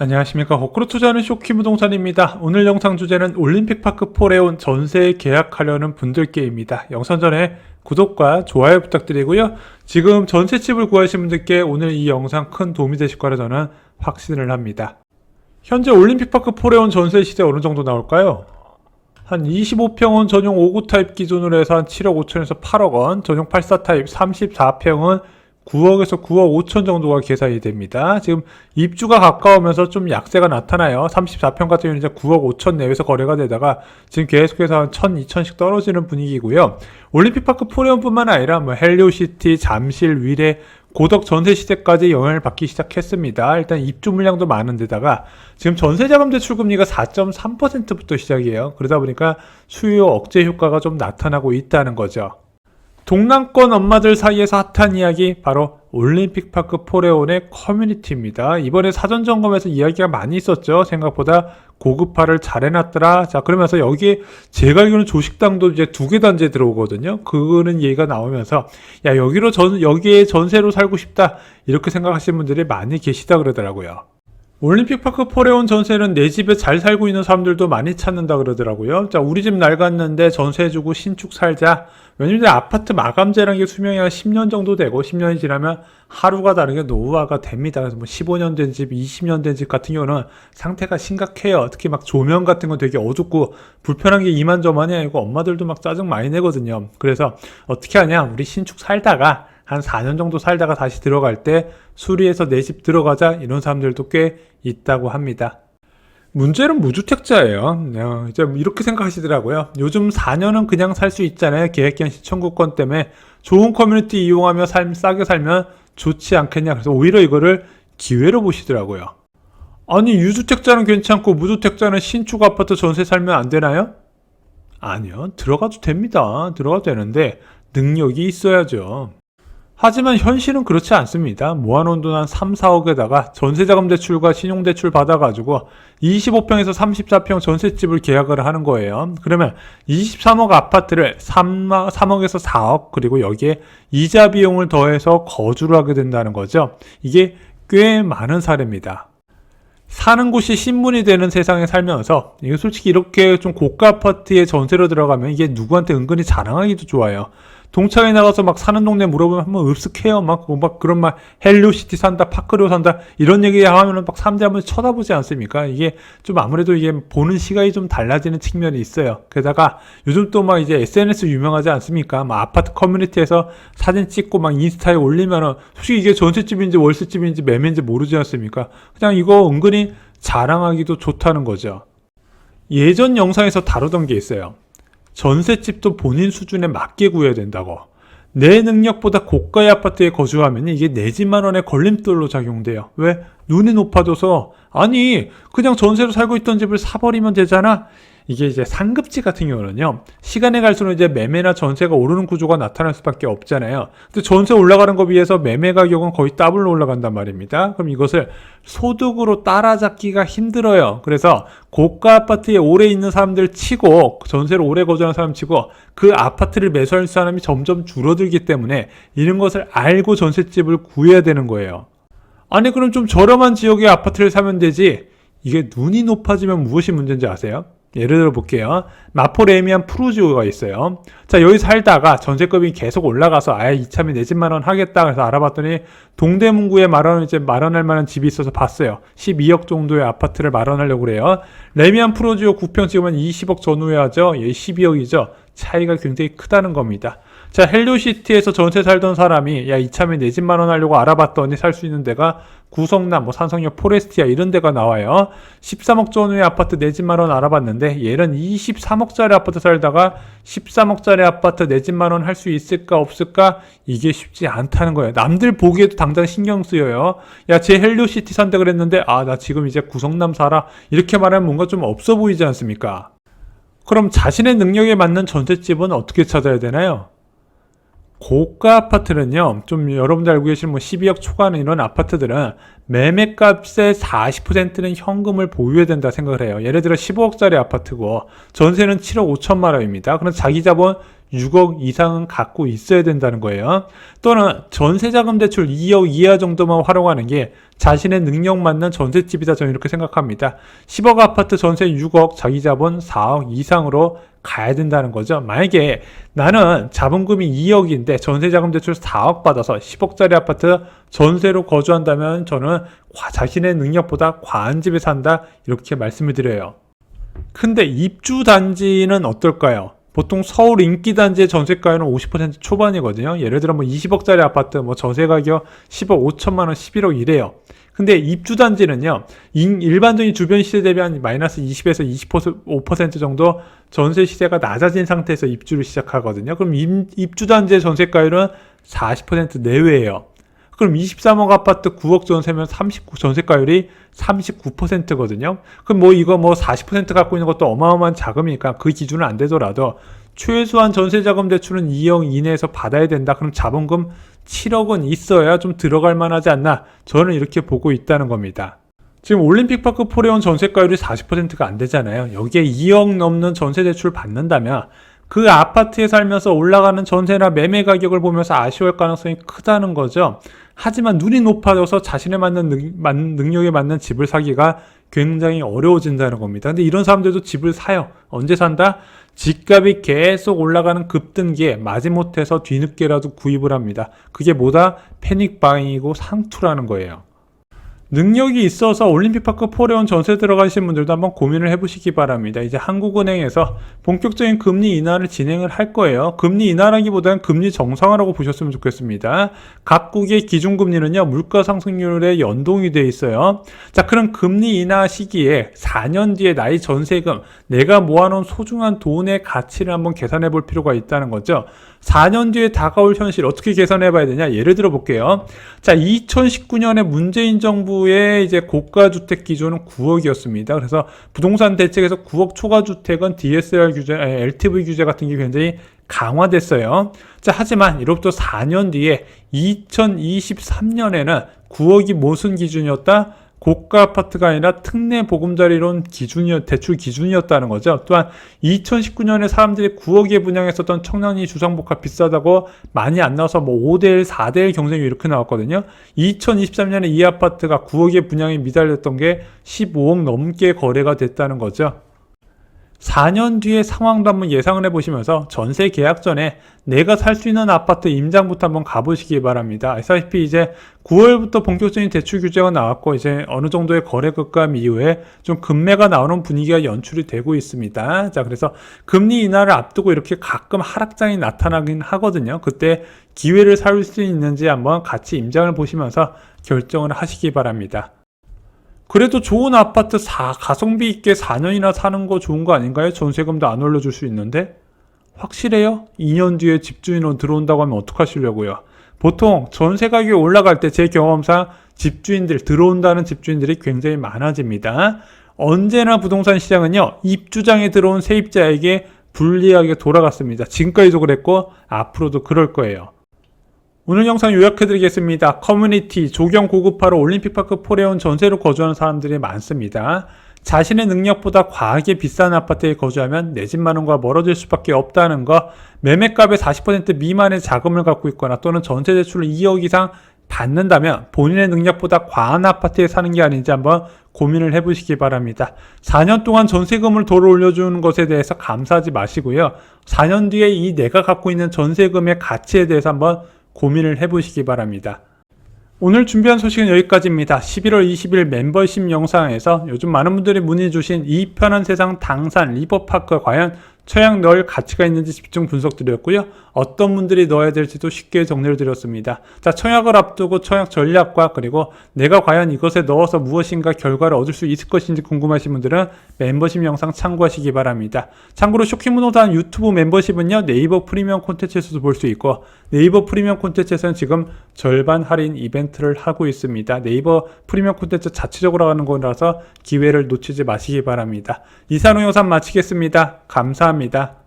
안녕하십니까 거꾸로 투자하는 쇼키 부동산입니다. 오늘 영상 주제는 올림픽파크 포레온 전세 계약하려는 분들께입니다. 영상 전에 구독과 좋아요 부탁드리고요. 지금 전세집을 구하신 분들께 오늘 이 영상 큰 도움이 되실 거라 저는 확신을 합니다. 현재 올림픽파크 포레온 전세 시세 어느 정도 나올까요? 한 25평은 전용 5구 타입 기준으로 해서 한 7억 5천에서 8억 원, 전용 84 타입 34평은 9억에서 9억 5천 정도가 계산이 됩니다. 지금 입주가 가까우면서 좀 약세가 나타나요. 34평 같은 경우는 이제 9억 5천 내외에서 거래가 되다가 지금 계속해서 한 1,000, 2천씩 떨어지는 분위기고요. 올림픽파크 포레온뿐만 아니라 뭐 헬리오시티, 잠실, 위례, 고덕 전세 시세까지 영향을 받기 시작했습니다. 일단 입주 물량도 많은데다가 지금 전세 자금 대출 금리가 4.3%부터 시작이에요. 그러다 보니까 수요 억제 효과가 좀 나타나고 있다는 거죠. 동남권 엄마들 사이에서 핫한 이야기 바로 올림픽파크 포레온의 커뮤니티입니다. 이번에 사전 점검에서 이야기가 많이 있었죠. 생각보다 고급화를 잘 해놨더라. 자 그러면서 여기에 제가 알기로는 조식당도 이제 두 개 단지에 들어오거든요. 그거는 얘기가 나오면서 야 여기로 전 여기에 전세로 살고 싶다 이렇게 생각하시는 분들이 많이 계시다 그러더라고요. 올림픽파크 포레온 전세는 내 집에 잘 살고 있는 사람들도 많이 찾는다 그러더라고요. 자, 우리 집 낡았는데 전세해주고 신축 살자. 왜냐면 아파트 마감재라는 게 수명이 한 10년 정도 되고 10년이 지나면 하루가 다르게 노후화가 됩니다. 그래서 뭐 15년 된 집, 20년 된 집 같은 경우는 상태가 심각해요. 특히 막 조명 같은 건 되게 어둡고 불편한 게 이만저만이 아니고 엄마들도 막 짜증 많이 내거든요. 그래서 어떻게 하냐? 우리 신축 살다가 한 4년 정도 살다가 다시 들어갈 때 수리해서 내 집 들어가자 이런 사람들도 꽤 있다고 합니다. 문제는 무주택자예요. 어, 이제 이렇게 생각하시더라고요. 요즘 4년은 그냥 살 수 있잖아요. 계획기한 시청구권 때문에 좋은 커뮤니티 이용하며 삶 싸게 살면 좋지 않겠냐. 그래서 오히려 이거를 기회로 보시더라고요. 아니 유주택자는 괜찮고 무주택자는 신축 아파트 전세 살면 안 되나요? 아니요. 들어가도 됩니다. 들어가도 되는데 능력이 있어야죠. 하지만 현실은 그렇지 않습니다. 모아놓은 돈 한 3, 4억에다가 전세자금 대출과 신용대출 받아가지고 25평에서 34평 전셋집을 계약을 하는 거예요. 그러면 23억 아파트를 3, 3억에서 4억 그리고 여기에 이자 비용을 더해서 거주를 하게 된다는 거죠. 이게 꽤 많은 사례입니다. 사는 곳이 신문이 되는 세상에 살면서 이게 솔직히 이렇게 좀 고가 아파트에 전세로 들어가면 이게 누구한테 은근히 자랑하기도 좋아요. 동창회 나가서 막 사는 동네 물어보면 한번 읍쓱해요. 막, 막 그런 막 헬리오시티 산다, 파크로 산다 이런 얘기 하면은 막 사람들이 한번 쳐다보지 않습니까? 이게 좀 아무래도 이게 보는 시각이 좀 달라지는 측면이 있어요. 게다가 요즘 또 막 이제 SNS 유명하지 않습니까? 막 아파트 커뮤니티에서 사진 찍고 막 인스타에 올리면은 솔직히 이게 전세집인지 월세집인지 매매인지 모르지 않습니까? 그냥 이거 은근히 자랑하기도 좋다는 거죠. 예전 영상에서 다루던 게 있어요. 전셋집도 본인 수준에 맞게 구해야 된다고. 내 능력보다 고가의 아파트에 거주하면 이게 내 집만 원의 걸림돌로 작용돼요. 왜? 눈이 높아져서 아니 그냥 전세로 살고 있던 집을 사버리면 되잖아. 이게 이제 상급지 같은 경우는요 시간이 갈수록 이제 매매나 전세가 오르는 구조가 나타날 수밖에 없잖아요. 근데 전세 올라가는 거 비해서 매매 가격은 거의 더블로 올라간단 말입니다. 그럼 이것을 소득으로 따라잡기가 힘들어요. 그래서 고가 아파트에 오래 있는 사람들 치고 전세로 오래 거주하는 사람 치고 그 아파트를 매수할 사람이 점점 줄어들기 때문에 이런 것을 알고 전세집을 구해야 되는 거예요. 아니 그럼 좀 저렴한 지역의 아파트를 사면 되지. 이게 눈이 높아지면 무엇이 문제인지 아세요? 예를 들어 볼게요. 마포레미안 푸르지오가 있어요. 자, 여기 살다가 전세급이 계속 올라가서 아예 이참에 내 집만 원 하겠다. 그래서 알아봤더니 동대문구에 마련, 이제 마련할 만한 집이 있어서 봤어요. 12억 정도의 아파트를 마련하려고 그래요. 레미안 푸르지오 9평 지금은 20억 전후에 하죠. 얘 12억이죠. 차이가 굉장히 크다는 겁니다. 자, 헬리오시티에서 전세 살던 사람이 야 이참에 내 집만 원 하려고 알아봤더니 살 수 있는 데가 구성남, 뭐 산성역 포레스티아 이런 데가 나와요. 13억 전후의 아파트 내 집만 원 알아봤는데 얘는 23억짜리 아파트 살다가 13억짜리 아파트 내 집만 원할수 있을까 없을까 이게 쉽지 않다는 거예요. 남들 보기에도 당장 신경 쓰여요. 야, 제 헬리오시티 산다 그랬는데 아, 나 지금 이제 구성남 살아. 이렇게 말하면 뭔가 좀 없어 보이지 않습니까? 그럼 자신의 능력에 맞는 전셋집은 어떻게 찾아야 되나요? 고가 아파트는요, 좀 여러분들 알고 계시는 뭐 12억 초과하는 이런 아파트들은 매매값의 40%는 현금을 보유해야 된다 생각을 해요. 예를 들어 15억짜리 아파트고 전세는 7억 5천만 원입니다. 그럼 자기 자본 6억 이상은 갖고 있어야 된다는 거예요. 또는 전세자금 대출 2억 이하 정도만 활용하는 게 자신의 능력 맞는 전셋집이다 저는 이렇게 생각합니다. 10억 아파트 전세 6억 자기 자본 4억 이상으로 가야 된다는 거죠. 만약에 나는 자본금이 2억인데 전세자금 대출 4억 받아서 10억짜리 아파트 전세로 거주한다면 저는 과- 자신의 능력보다 과한 집에 산다 이렇게 말씀을 드려요. 근데 입주 단지는 어떨까요? 보통 서울 인기 단지의 전세가율은 50% 초반이거든요. 예를 들어 뭐 20억짜리 아파트 뭐 전세 가격 10억 5천만 원, 11억 이래요. 근데 입주 단지는요. 인- 일반적인 주변 시세 대비 한 마이너스 20에서 25% 정도 전세 시세가 낮아진 상태에서 입주를 시작하거든요. 그럼 입- 입주 단지의 전세가율은 40% 내외예요. 그럼 23억 아파트 9억 전세면 39 전세가율이 39%거든요. 그럼 뭐 이거 뭐 40% 갖고 있는 것도 어마어마한 자금이니까 그 기준은 안 되더라도 최소한 전세 자금 대출은 2억 이내에서 받아야 된다. 그럼 자본금 7억은 있어야 좀 들어갈 만하지 않나? 저는 이렇게 보고 있다는 겁니다. 지금 올림픽파크 포레온 전세가율이 40%가 안 되잖아요. 여기에 2억 넘는 전세 대출 받는다면 그 아파트에 살면서 올라가는 전세나 매매 가격을 보면서 아쉬울 가능성이 크다는 거죠. 하지만 눈이 높아져서 자신에 맞는 능, 능력에 맞는 집을 사기가 굉장히 어려워진다는 겁니다. 근데 이런 사람들도 집을 사요. 언제 산다? 집값이 계속 올라가는 급등기에 마지못해서 뒤늦게라도 구입을 합니다. 그게 뭐다? 패닉 바잉이고 상투라는 거예요. 능력이 있어서 올림픽파크 포레온 전세 들어가신 분들도 한번 고민을 해보시기 바랍니다. 이제 한국은행에서 본격적인 금리 인하를 진행을 할 거예요. 금리 인하라기보다는 금리 정상화라고 보셨으면 좋겠습니다. 각국의 기준금리는요, 물가 상승률에 연동이 돼 있어요. 자, 그럼 금리 인하 시기에 4년 뒤에 나의 전세금, 내가 모아놓은 소중한 돈의 가치를 한번 계산해 볼 필요가 있다는 거죠. 4년 뒤에 다가올 현실 어떻게 계산해 봐야 되냐? 예를 들어 볼게요. 자, 2019년에 문재인 정부 의 이제 고가 주택 기준은 9억이었습니다. 그래서 부동산 대책에서 9억 초과 주택은 DSR 규제, 아니, LTV 규제 같은 게 굉장히 강화됐어요. 자, 하지만 이로부터 4년 뒤에 2023년에는 9억이 무슨 기준이었다? 고가 아파트가 아니라 특례 보금자리론 기준이었, 대출 기준이었다는 거죠. 또한 2019년에 사람들이 9억에 분양했었던 청량리 주상복합 비싸다고 많이 안 나와서 뭐 5대1, 4대1 경쟁이 이렇게 나왔거든요. 2023년에 이 아파트가 9억에 분양이 미달렸던 게 15억 넘게 거래가 됐다는 거죠. 4년 뒤의 상황도 한번 예상을 해보시면서 전세 계약 전에 내가 살 수 있는 아파트 임장부터 한번 가보시기 바랍니다. 아시다시피 이제 9월부터 본격적인 대출 규제가 나왔고 이제 어느 정도의 거래 급감 이후에 좀 금매가 나오는 분위기가 연출이 되고 있습니다. 자, 그래서 금리 인하를 앞두고 이렇게 가끔 하락장이 나타나긴 하거든요. 그때 기회를 살수 있는지 한번 같이 임장을 보시면서 결정을 하시기 바랍니다. 그래도 좋은 아파트 사, 가성비 있게 4년이나 사는 거 좋은 거 아닌가요? 전세금도 안 올려줄 수 있는데? 확실해요? 2년 뒤에 집주인으로 들어온다고 하면 어떡하시려고요? 보통 전세 가격이 올라갈 때 제 경험상 집주인들, 들어온다는 집주인들이 굉장히 많아집니다. 언제나 부동산 시장은요, 입주장에 들어온 세입자에게 불리하게 돌아갔습니다. 지금까지도 그랬고, 앞으로도 그럴 거예요. 오늘 영상 요약해드리겠습니다. 커뮤니티, 조경 고급화로 올림픽파크 포레온 전세로 거주하는 사람들이 많습니다. 자신의 능력보다 과하게 비싼 아파트에 거주하면 내 집만원과 멀어질 수밖에 없다는 거, 매매값의 40% 미만의 자금을 갖고 있거나 또는 전세 대출을 2억 이상 받는다면 본인의 능력보다 과한 아파트에 사는 게 아닌지 한번 고민을 해보시기 바랍니다. 4년 동안 전세금을 도로 올려주는 것에 대해서 감사하지 마시고요. 4년 뒤에 이 내가 갖고 있는 전세금의 가치에 대해서 한번 고민을 해보시기 바랍니다. 오늘 준비한 소식은 여기까지입니다. 11월 20일 멤버십 영상에서 요즘 많은 분들이 문의 주신 이 편한 세상 당산 리버파크 과연 처양 넣을 가치가 있는지 집중 분석 드렸고요. 어떤 분들이 넣어야 될지도 쉽게 정리를 드렸습니다. 자, 청약을 앞두고 청약 전략과 그리고 내가 과연 이것에 넣어서 무엇인가 결과를 얻을 수 있을 것인지 궁금하신 분들은 멤버십 영상 참고하시기 바랍니다. 참고로 쇼킹문호단 유튜브 멤버십은요, 네이버 프리미엄 콘텐츠에서도 볼 수 있고, 네이버 프리미엄 콘텐츠에서는 지금 절반 할인 이벤트를 하고 있습니다. 네이버 프리미엄 콘텐츠 자체적으로 하는 거라서 기회를 놓치지 마시기 바랍니다. 이상호 영상 마치겠습니다. 감사합니다. mitad.